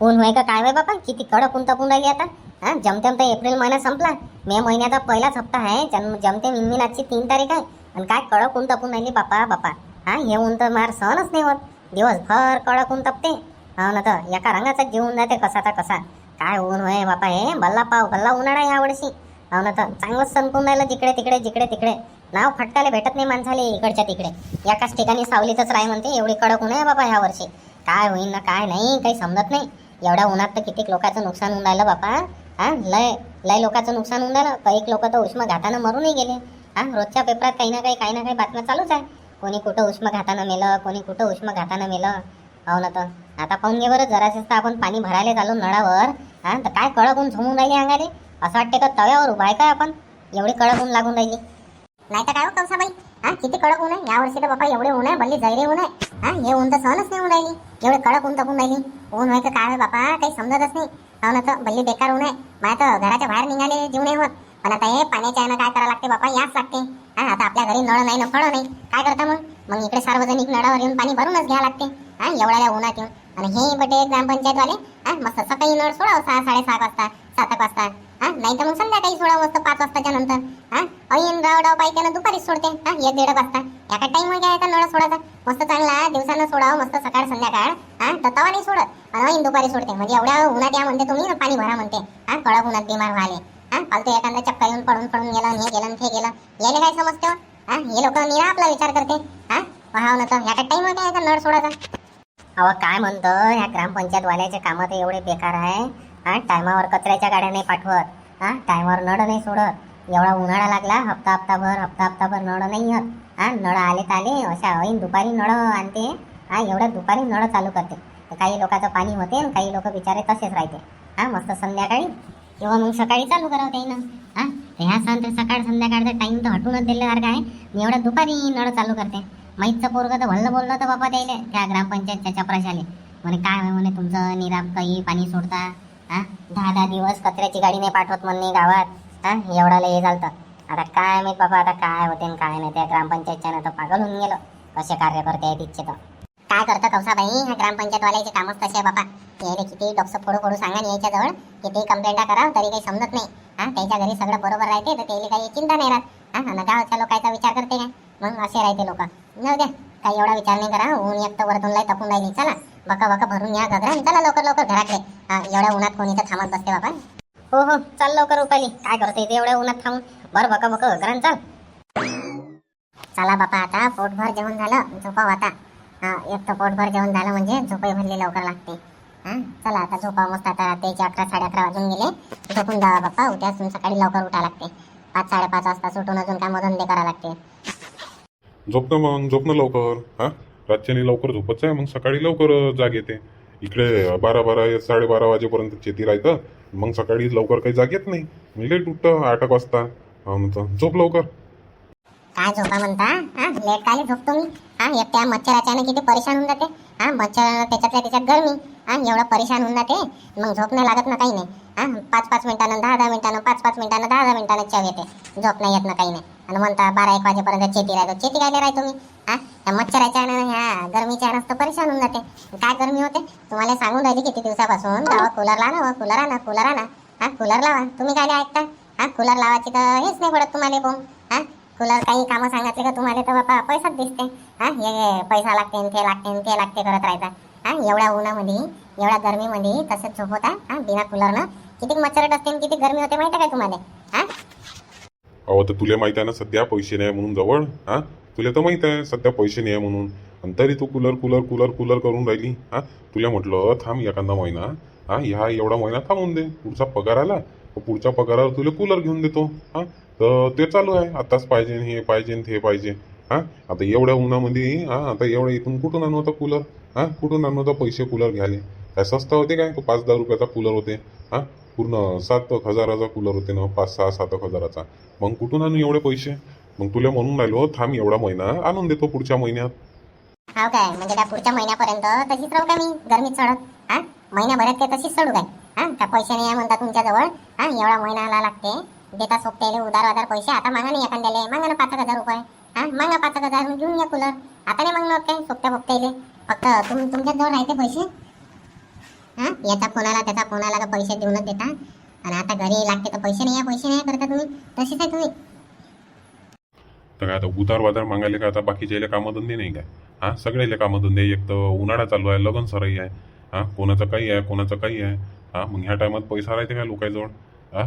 ऊन होय का काय होय बापा? किती कडक ऊन तापून राहिली आता. हा जमतेम तर एप्रिल महिना संपला. मे महिन्याचा पहिलाच हप्ता आहे. जन्म जमतेम इनमिन आजची तीन तारीख आहे. आणि काय कडक ऊन तापून राहिली बापा बापा. हा हे ऊन तर मार सहनच नाही होत. दिवसभर कडक ऊन तापते. हा ना तर एका रंगाचा जीव होऊन जाते कसाचा कसा. काय ऊन होय बापा हे? भल्ला पाव भल्ला उन्हाळा ह्या वर्षी हो ना तर चांगलंच संपून राहिलं जिकडे तिकडे जिकडे तिकडे. नाव फटकायला भेटत नाही माणसाले इकडच्या तिकडे. एकाच ठिकाणी सावलीतच राही म्हणते एवढी कडक ऊन आहे बाबा ह्या वर्षी काय होईन ना काय नाही काही समजत नाही. एवढ्या उन्हात तर किती लोकांचं नुकसान होऊन राहिलं बापा. हा लय लय लोकांचं नुकसान होऊन राहिलं. काही लोक तर उष्माघातानं मरूनही गेले. हा रोजच्या पेपरात काही ना काही काही ना काही बातम्या चालूच आहे. कोणी कुठं उष्माघातानं मेलं कोणी कुठं उष्माघातानं मेलं. हो ना तर. आता पाहून घे बरं जरासेच तर आपण पाणी भरायला चालू नळावर. हा तर काय कडक ऊन झोमून राहिली अंगाले? असं वाटते का तव्यावर उभा आहे काय आपण? एवढी कडक ऊन लागून राहिली. नाही तर काय हो कौसाबाई? हा किती कडक ऊन आहे? या वर्षी तर बाबा एवढे ऊन आहे भल्ली जैरे ऊन आहे. हा हे ऊन तर सहनच नाही होऊन राहिली. एवढे कडक ऊन तपून राहिली. ऊन व्हायचं काय बापा काही समजतच नाही. हो ना तर भल्ली बेकार ऊन आहे. मला तर घराच्या बाहेर निघाले जीव नाही होत. पण आता हे पाण्याच्या यानं काय करावं लागते बापा? याच लागते. हा आता आपल्या घरी नळ नाही ना फळं नाही. काय करता मग? मग इकडे सार्वजनिक नळावर येऊन पाणी भरूनच घ्यावं लागते. हा एवढ्या उन्हात येऊन. आणि हे बटे ग्रामपंचायतवाले हा मस्त सकाळी नळ सोडावं सहा साडेसहा वाजता सात वाजता. हा नाही तर मग संध्याकाळी सोळा वाजता पाच वाजताच्या नंतर. हा ऐन राव डाव पाहिजे त्यानं दुपारीच सोडते. हा एक दीड वाजता. एका टाइममध्ये घ्यायचा नळा सोडायचा. मस्त चांगला दिवसानं सोडावं मस्त सकाळ संध्याकाळ. हा तर तवा नाही सोडत. आणि ऐन दुपारी सोडते. म्हणजे एवढ्या उन्हात या म्हणते तुम्ही पाणी भरा म्हणते. हा कडक उन्हात बिमार व्हाले हा फालतू एखादा चक्का येऊन पडून पडून गेलं हे गेलं आणि ते गेलं. याले काय समजतं? हा हे लोक निरा आपला विचार करते. हा हा ना तर. एका टाइममध्ये घ्यायचा नळ सोडायचा. अहो काय म्हणतो? ह्या ग्रामपंचायत वाल्याचे कामं तर एवढे बेकार आहे. हा टायमावर कचऱ्याच्या गाड्या नाही पाठवत. हा टायमावर नळ नाही सोडत. एवढा उन्हाळा लागला हप्ता हप्ताभर हप्ता हप्ताभर नळ नाही येत. हा नळ आले तर आले अशा ऐन दुपारी नळ आणते. हा एवढ्या दुपारी नळ चालू करते. तर काही लोकांचं पाणी होते आणि काही लोक बिचारे तसेच राहते. हा मस्त संध्याकाळी किंवा मग सकाळी चालू करावं त्यानं हा ह्या सांग ते सकाळ संध्याकाळचा टाईम तर हटूनच दिल्यासारखं आहे. मी एवढ्या दुपारी नळ चालू करते. माहीतचं पोरगं तर भल्लं बोललं तर बाबा द्यायला त्या ग्रामपंचायतच्या चपराशाले. म्हणे काय म्हणे तुमचं निराप काही पाणी सोडता. हा? दहा दहा दिवस कचऱ्याची गाडी नाही पाठवत म्हणणे गावात. हा? एवढाला हे झालं आता काय माहीत बाबा आता काय होते काय नाही. त्या ग्रामपंचायतच्या तर पागल होऊन गेलो. कसे कार्यकर्ते आहेत इच्छे तर. काय करता कौसाबाई ह्या ग्रामपंचायतवाल्याचे कामच तसे आहे बाबा. यायला किती डॉक्टर फोडू फोडू सांगा आणि यायच्या जवळ किती कंप्लेंटा करा तरी काही समजत नाही. हा? त्याच्या घरी सगळं बरोबर राहते तर त्याला काही चिंता नाही राहत. हा? आणि गावच्या लोकांचा विचार करते काय मग असे राहते लोक. जाऊ द्या. काही एवढा विचार नाही करा. ऊन एक तर वरतून लय तपून राहिली. चला. बका बका भरून या घगरा चला लवकर लवकर घराकडे. हा एवढ्या उन्हात कोणी तर थांबत बसते बाबा? हो हो चाल लवकर रुपाली काय करते इथे एवढ्या उन्हात थांबून? भर बका बका घरान चल. चला बापा आता पोटभर जेवण झालं. झोपाव आता. हा एक तर पोटभर जेवण झालं म्हणजे झोपही भरली लवकर लागते. हा चला आता झोपाव मस्त आता. ते अकरा साडे अकरा वाजून गेले. झोपून जावा बाप्पा. उद्या अजून सकाळी लवकर उठा लागते. पाच साडेपाच वाजता सुटून अजून काय मधून ते करावं लागते. झोपणं मग झोपणं लवकर. हा? रातच्याने लवकर झोपच आहे मग सकाळी लवकर जाग येते. इकडे बारा बारा साडेबारा वाजेपर्यंत शेती राहतं मग सकाळी लवकर काही जाग येत नाही. मी लेट उठतं आठ एक वाजता. झोप लवकर. काय झोपा म्हणता हा लेट काय झोपतो मी. हा एक त्या मच्छराच्यानं किती परेशान होऊन जाते. हा मच्छर त्याच्यातल्या त्याच्यात गरमी हा एवढं परेशान होऊन जाते. मग झोप नाही लागत ना काही नाही. हा पाच पाच मिनिटानं दहा दहा मिनिटानं पाच पाच मिनिटानं दहा दहा मिनिटानं चव येते. झोप नाही येत ना काही नाही. आणि म्हणता बारा एक वाजेपर्यंत चेती राहतो. चेती काय राहतो मी? हा? मच्छराच्या ह्या गरमीच्या यानं तर परेशान होऊन जाते. काय गरमी होते? तुम्हाला सांगून राहिली किती दिवसापासून. जावा कूलर लावा हो, कूलर आणा कूलर आणा. हा कूलर लावा. तुम्ही काय ऐकता? हा कूलर लावायची तर हेच नाही पडत तुम्हाला बोम हा कूलर काही कामं सांगायचे का तुम्हाला? तर बाबा पैसाच दिसते. हा हे पैसा लागते ते लागते ते लागते करत राहायचा हा एवढ्या उन्हामध्ये एवढ्या गरमीमध्ये तसंच झोपवता होता. हा बिना कूलरनं किती मच्छर असते किती गरमी होते माहिती आहे काय तुम्हाला? अहो तर तुला माहीत आहे ना सध्या पैसे नाही म्हणून जवळ हा? तुला तर माहीत आहे सध्या पैसे नाही आहे म्हणून. आणि तरी तू कूलर कूलर कूलर कूलर करून राहिली हा? तुला म्हटलं थांब एखादा महिना हा? ह्या एवढा महिना थांबून दे. पुढचा पगार आला पुढच्या पगारावर तुला कूलर घेऊन देतो हा? तर ते चालू आहे. आताच पाहिजे हे पाहिजे ते पाहिजे हा? आता एवढ्या उन्हामध्ये हा? आता एवढ्या इथून कुठून आणू होता कूलर हा? कुठून आणू होता पैसे कूलर घ्यायले? काय स्वस्त होते काय? तो पाच दहा रुपयाचा कूलर होते हा? पूर्ण सात हजाराचा कूलर होते ना पाच सहा सात हजाराचा. मग कुठून आणू एवढे पैसे? मग तुला म्हणून राहिलो हो, थांब एवढा महिना आणून देतो पुढच्या महिन्यात. हा काय? म्हणजे का पुढच्या महिन्यापर्यंत तशीच राहू का मी? गरमीत चढत? हा? महिन्याभरात काय तशीच चढू काय? हा? त्या पैसे नाही म्हणता तुमच्याजवळ हा? एवढा महिना आला लागते. देता सोपतेले उधार उधार पैसे. आता मागा नाही एखाद्याले. मागा ना पाच हजार रुपये. हा? मागा पाच हजार घेऊन या कूलर आता नाही मागणार काय? सोपत्या फोपत्याले फक्त तुम तुमच्याजवळ राहते पैसे? हा? याचा फोन आला त्याचा फोन आला तर पैसे देऊनच देता. आणि आता घरी लागते तर पैसे नाही पैसे नाही करता तुम्ही. तसेच आहे तुम्ही. तर काय आता उतार बाजार मागायला काय आता बाकीचे कामधंदे नाही काय? हा? सगळ्याले कामधंदे. एक तर उन्हाळा चालू आहे लगन सराई आहे. हा? कोणाचं काही आहे कोणाचं काही आहे. हा? मग ह्या टायमात पैसा राहते काय लोकांजवळ? हा?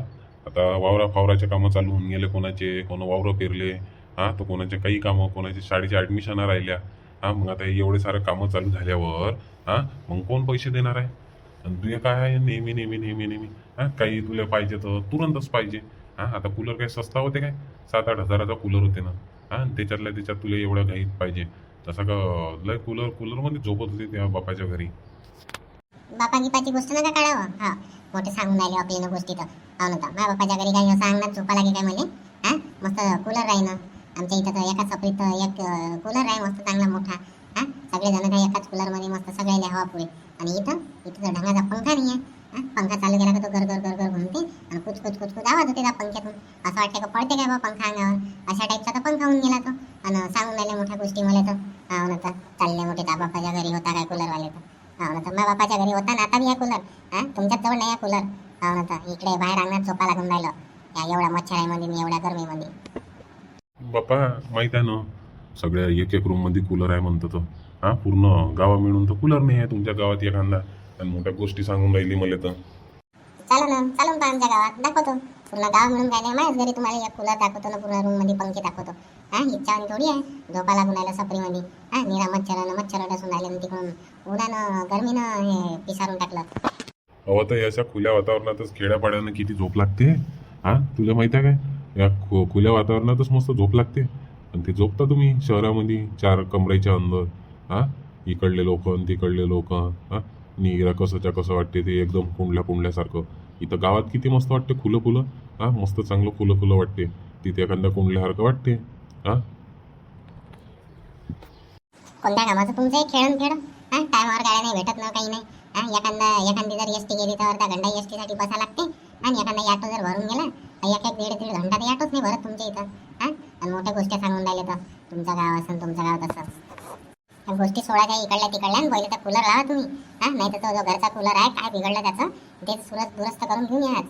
आता वावरा फावराचे कामं चालू होऊन गेले कोणाचे कोण वावरं पेरले. हा? तर कोणाचे काही कामं कोणाचे शाळेच्या ॲडमिशना राहिल्या. हा? मग आता एवढे सारे कामं चालू झाल्यावर हा? मग कोण पैसे देणार आहे? आणि तुझे काय आहे? नेहमी नेहमी नेहमी नेहमी. हां काही तुला पाहिजे तर तुरंतच पाहिजे. हां आता कूलर काही सस्ता होते काय? सात आठ हजाराचा कूलर होते ना. हां त्याच्यातल्या त्याच्यात तुला एवढं घाईत पाहिजे. तसं का लय कूलर कूलरमध्ये झोपत होते त्या बापाच्या घरी. बापा गिपाची गोष्ट नका काढावं हा मोठे सांगून राहिले आपल्याला गोष्टी तर. हो ना माझ्या बापाच्या घरी काही असं अंगणात झोपा लागे काय मला हा मस्त कूलर राही ना. आमच्या इथं तर एका सपरीत एक कूलर आहे मस्त चांगला मोठा. हा सगळेजण काही एकाच कूलरमध्ये मस्त सगळ्याला हवा पुढे आणि इथं इथं तर ढंगाचा पंखा नाही आहे हा? पंखा चालू केला का तो गर गर गर गर घुमते. आणि कुच कुच कुच कुच आवाज होते त्या पंख्यातून. असं वाटतं का पडते काय बा पंखा अंगावर? अशा टाईपचा तर पंखा होऊन गेला तो. आणि सांगून राहिले मोठ्या गोष्टी मला तर. हा हो ना तर. चालले मोठे त्या बापाच्या घरी होता काय कूलरवाले तर. हा हो तर. माझ्या बापाच्या घरी होता ना आता बी या कूलर हा तुमच्याच जवळ नाही या कूलर हा हो ना तर. इकडे बाहेर अंगणात झोपा लागून राहिलं. या एवढ्या मच्छराईमध्ये आणि एवढ्या गरमीमध्ये. बापा माहीत आहे ना सगळ्या एक एक रूममध्ये कूलर आहे म्हणतो तो. हा पूर्ण गावा मिळून तर कूलर नाही आहे तुमच्या गावात एखादा. आणि मोठ्या गोष्टी सांगून राहिली मला तर. चालू ना चालून पहा आमच्या गावात. दाखवतो. पूर्ण गाव मिळून नाही माझ्याच घरी तुम्हाला एक कूलर दाखवतो ना पूर्ण रूममध्ये पंखे दाखवतो. हा इच्छा थोडी आहे. झोपा लागून राहिला सपरीमध्ये हा निरा मच्छरानं मच्छर डसून राहिले तिकडून उन्हानं गरमीनं हे पिसारून टाकलं. अहो तर अशा खुल्या वातावरणातच खेड्यापाड्यानं किती झोप लागते. हा तुला माहिती आहे काय? या खु खुल्या वातावरणातच मस्त झोप लागते. आणि ते झोपता तुम्ही शहरामध्ये चार कमऱ्याच्या अंदर. हां? इकडले लोक आणि तिकडले लोक हा? निरा कसंच्या कसं वाटते ते एकदम कुंडल्या कुंडल्यासारखं इथं गावात किती मस्त वाटते फुलं फुलं हां? मस्त चांगलं फुलं फुलं वाटते. तिथे एखाद्या कुंडल्यासारखं वाटते हां? कोणत्या कामाचं तुमचं एक खेळून खेळ हां? टायमावर गाड्या नाही भेटत ना काही नाही. हां? एखादा एखादी जर एस टी गेली तर अर्धा घंटा एस टीसाठी बसा लागते. आणि एखादा ऑटो जर भरून गेला तर एक एक दीड दीड घंटा ते ऑटोच नाही भरत तुमच्या इथं. हां? आणि मोठ्या गोष्टी सांगून राहिले तर. तुमचं गाव असं तुमचं गाव तसं. त्या गोष्टी सोडायच्या इकडल्या तिकडल्या पहिले तर कूलर लावा तुम्ही. हा नाही तर तो जो घरचा कूलर आहे काय बिघडलं त्याचं? ते सुरत दुरुस्त करून घेऊन या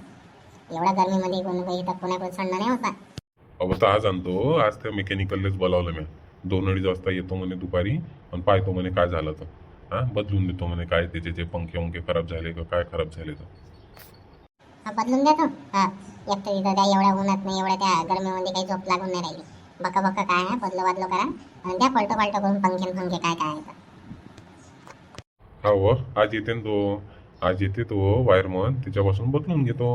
एवढ्या गरमीमध्ये कोणी काही इथं कोणाकडून सणणं नाही होता अहो तर आज आणतो. आज त्या मेकॅनिकललेच बोलावलं मी. दोन अडीच वाजता येतो म्हणे दुपारी आणि पाहतो म्हणे काय झालं तर. हां बदलून देतो म्हणे काय त्याचे जे पंखे वंखे खराब झाले का काय खराब झाले तर. बदलून देतो. हा एक तर त्या एवढ्या उन्हात नाही एवढ्या त्या गरमीमध्ये काही झोप लागून नाही राहिली. बका बका काय आहे बदलो बदलो करा. आणि त्या पलटो पलटो करून पंखे पंखे काय काय आहे तर. हा व आज येते ना तो. आज येते तो वायरमन त्याच्यापासून बदलून घेतो.